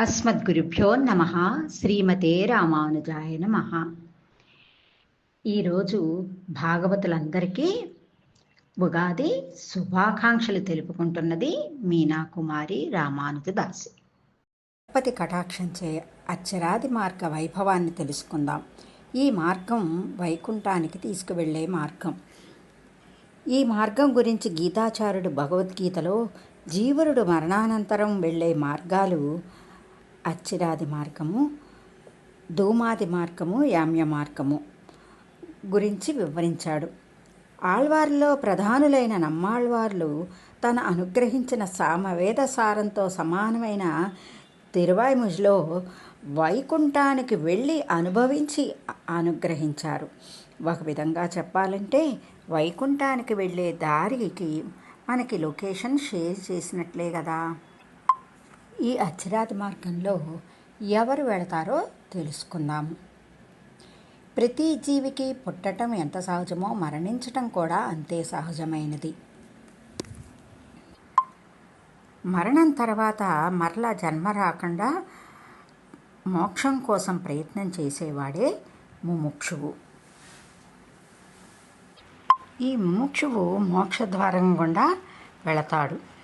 అస్మద్గురుభ్యో నమ. శ్రీమతే రామానుజాయ నమ. ఈరోజు భాగవతులందరికీ ఉగాది శుభాకాంక్షలు తెలుపుకుంటున్నది మీనాకుమారి రామానుజదాసి. గణపతి కటాక్షంచే అచ్చరాది మార్గ వైభవాన్ని తెలుసుకుందాం. ఈ మార్గం వైకుంఠానికి తీసుకువెళ్ళే మార్గం. ఈ మార్గం గురించి గీతాచారుడు భగవద్గీతలో జీవరుడు మరణానంతరం వెళ్ళే మార్గాలు అచ్చిరాది మార్గము ధూమాది మార్గము యామ్య మార్గము గురించి వివరించాడు. ఆళ్వార్లో ప్రధానులైన నమ్మాళ్వార్లు తన అనుగ్రహించిన సామవేద సారంతో సమానమైన తిరువాయిముజ్లో వైకుంఠానికి వెళ్ళి అనుభవించి అనుగ్రహించారు. ఒక విధంగా చెప్పాలంటే వైకుంఠానికి వెళ్ళే దారికి మనకి లొకేషన్ షేర్ చేసినట్లే కదా. ఈ అచ్చిరాది మార్గంలో ఎవరు వెళతారో తెలుసుకుందాము ప్రతి జీవికి పుట్టటం ఎంత సహజమో మరణించటం కూడా అంతే సహజమైనది. మరణం తర్వాత మరలా జన్మ రాకుండా మోక్షం కోసం ప్రయత్నం చేసేవాడే ముముక్షువు. ఈ ముముక్షువు మోక్షద్వారం గుండా వెళతాడు.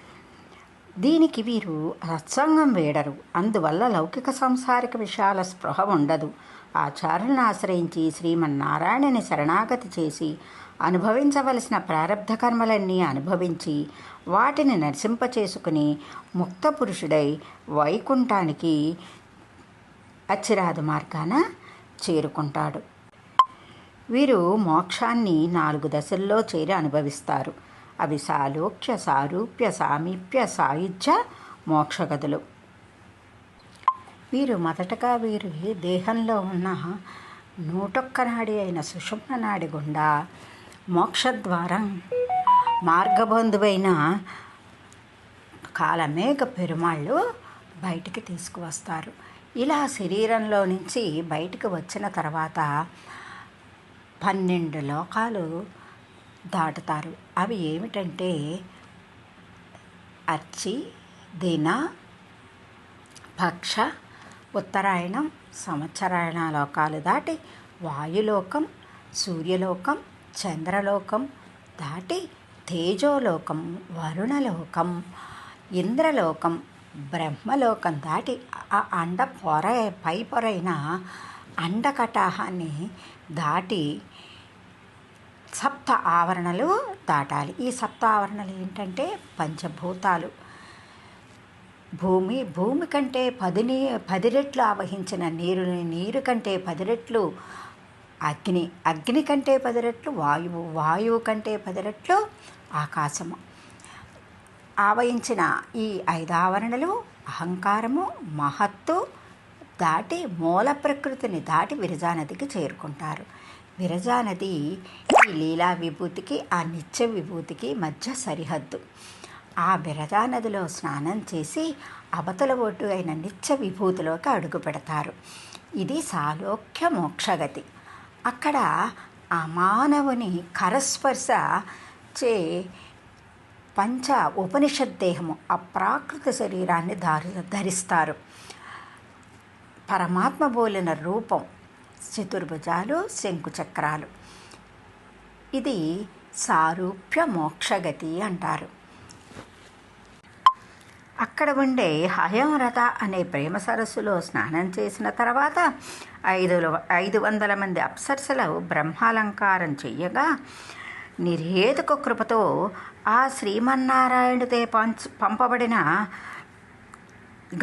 దీనికి వీరు సత్సంగం వేడరు. అందువల్ల లౌకిక సంసారిక విషయాల స్పృహ ఉండదు. ఆచార్యులను ఆశ్రయించి శ్రీమన్నారాయణని శరణాగతి చేసి అనుభవించవలసిన ప్రారంధ కర్మలన్నీ అనుభవించి వాటిని నరసింపచేసుకుని ముక్త పురుషుడై వైకుంఠానికి అచ్చిరాదు మార్గాన చేరుకుంటాడు. వీరు మోక్షాన్ని నాలుగు దశల్లో చేరి అనుభవిస్తారు. అవి సాలోక్య సారూప్య సామీప్య సాయుధ్య మోక్షగదులు. వీరు మొదటగా వీరి దేహంలో ఉన్న నూటొక్క నాడి అయిన సుషుమ్న నాడి గుండా మోక్షద్వారం మార్గబంధువైన కాలమేఘ పెరుమాళ్ళు బయటికి తీసుకువస్తారు. ఇలా శరీరంలో నుంచి బయటికి వచ్చిన తర్వాత పన్నెండు లోకాలు దాటుతారు. అవి ఏమిటంటే అర్చి దిన పక్ష ఉత్తరాయణం సంవత్సరాయణ లోకాలు దాటి వాయులోకం సూర్యలోకం చంద్రలోకం దాటి తేజోలోకం వరుణలోకం ఇంద్రలోకం బ్రహ్మలోకం దాటి ఆ అండ పొర పై పొరైన అండకటాహాన్ని దాటి సప్త ఆవరణలు దాటాలి. ఈ సప్త ఆవరణలు ఏంటంటే పంచభూతాలు. భూమి భూమి కంటే పదిని పది రెట్లు ఆవహించిన నీరుని నీరు కంటే పది రెట్లు అగ్ని అగ్ని కంటే పది రెట్లు వాయువు వాయువు కంటే పది రెట్లు ఆకాశము. ఆవహించిన ఈ ఐదు ఆవరణలు అహంకారము మహత్తు దాటి మూల ప్రకృతిని దాటి విరజానదికి చేరుకుంటారు. విరజానది ఈ లీలా విభూతికి ఆ నిత్య విభూతికి మధ్య సరిహద్దు. ఆ విరజానదిలో స్నానం చేసి అవతల ఒడ్డు అయిన నిత్య విభూతిలోకి అడుగు పెడతారు. ఇది సాలోక్య మోక్షగతి. అక్కడ ఆ మానవుని కరస్పర్శ చే పంచ ఉపనిషత్ దేహము అప్రాకృత శరీరాన్ని ధారి ధరిస్తారు. పరమాత్మ బోలిన రూపం చతుర్భుజాలు శంకుచక్రాలు ఇది సారూప్య మోక్షగతి అంటారు. అక్కడ ఉండే హయంరథ అనే ప్రేమ సరస్సులో స్నానం చేసిన తర్వాత ఐదు ఐదు వందల మంది అప్సరసలు బ్రహ్మాలంకారం చెయ్యగా నిరేతుక కృపతో ఆ శ్రీమన్నారాయణుదే పంచ్ పంపబడిన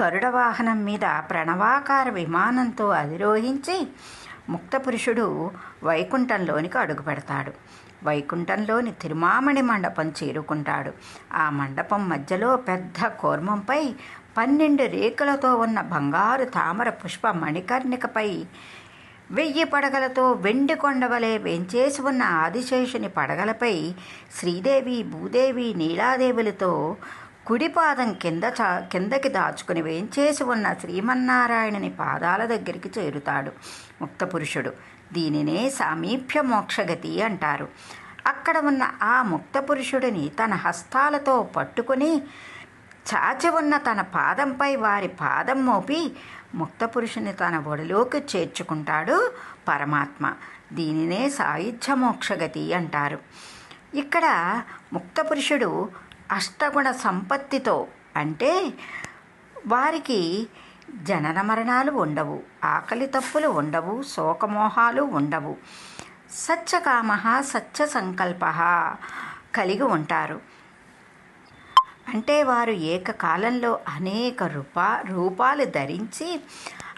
గరుడ వాహనం మీద ప్రణవాకార విమానంతో అధిరోహించి ముక్తపురుషుడు వైకుంఠంలోనికి అడుగు పెడతాడు వైకుంఠంలోని తిరుమామణి మండపం చేరుకుంటాడు. ఆ మండపం మధ్యలో పెద్ద కూర్మంపై పన్నెండు రేకులతో ఉన్న బంగారు తామర పుష్ప మణికర్ణికపై వెయ్యి పడగలతో వెండి కొండవలే వెంచేసి ఉన్న ఆదిశేషుని పడగలపై శ్రీదేవి భూదేవి నీలాదేవులతో కుడిపాదం కింద చా కిందకి దాచుకుని వేంచేసి ఉన్న శ్రీమన్నారాయణుని పాదాల దగ్గరికి చేరుతాడు ముక్త పురుషుడు. దీనినే సామీప్య మోక్షగతి అంటారు. అక్కడ ఉన్న ఆ ముక్త పురుషుడిని తన హస్తాలతో పట్టుకుని చాచి ఉన్న తన పాదంపై వారి పాదం మోపి ముక్త పురుషుని తన ఒడిలోకి చేర్చుకుంటాడు పరమాత్మ. దీనినే సాయుధ్య మోక్షగతి అంటారు. ఇక్కడ ముక్త పురుషుడు అష్టగుణ సంపత్తితో అంటే వారికి జనన మరణాలు ఉండవు ఆకలి తప్పులు ఉండవు శోకమోహాలు ఉండవు. సత్యకామ సత్య సంకల్ప కలిగి ఉంటారు. అంటే వారు ఏకకాలంలో అనేక రూపా రూపాలు ధరించి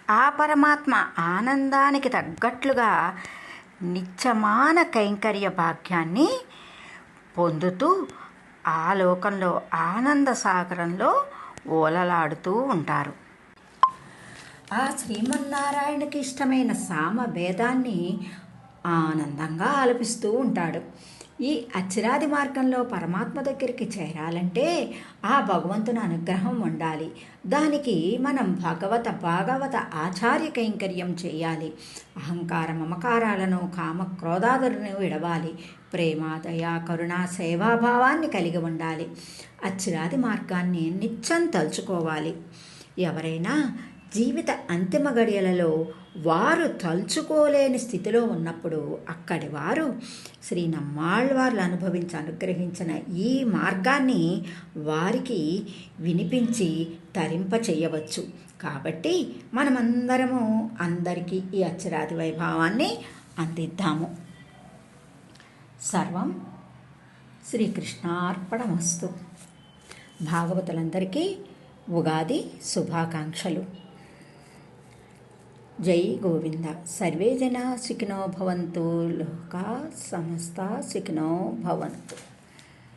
ఆ పరమాత్మ ఆనందానికి తగ్గట్లుగా నిత్యమాన కైంకర్య భాగ్యాన్ని పొందుతూ ఆ లోకంలో ఆనంద సాగరంలో ఓలలాడుతూ ఉంటారు. ఆ శ్రీమన్నారాయణకి ఇష్టమైన సామ భేదాన్ని ఆనందంగా ఆలపిస్తూ ఉంటాడు. ఈ అచ్చిరాది మార్గంలో పరమాత్మ దగ్గరికి చేరాలంటే ఆ భగవంతుని అనుగ్రహం ఉండాలి. దానికి మనం భగవత భాగవత ఆచార్య కైంకర్యం చేయాలి. అహంకార మమకారాలను కామక్రోధాదులను విడవాలి. ప్రేమ దయా కరుణ సేవాభావాన్ని కలిగి ఉండాలి. అచ్చిరాది మార్గాన్ని నిత్యం తలుచుకోవాలి. ఎవరైనా జీవిత అంతిమ గడియలలో వారు తలుచుకోలేని స్థితిలో ఉన్నప్పుడు అక్కడి వారు శ్రీ నమ్మాళ్వార్లు అనుభవించి అనుగ్రహించిన ఈ మార్గాన్ని వారికి వినిపించి తరింప చేయవచ్చు. కాబట్టి మనమందరము అందరికీ ఈ అచ్చరాది వైభవాన్ని అందిద్దాము. సర్వం శ్రీకృష్ణార్పణమస్తు. భాగవతులందరికీ ఉగాది శుభాకాంక్షలు. జై గోవింద. సర్వే జనా సుఖినో భవంతు. లోకా సమస్త సుఖినో భవంతు.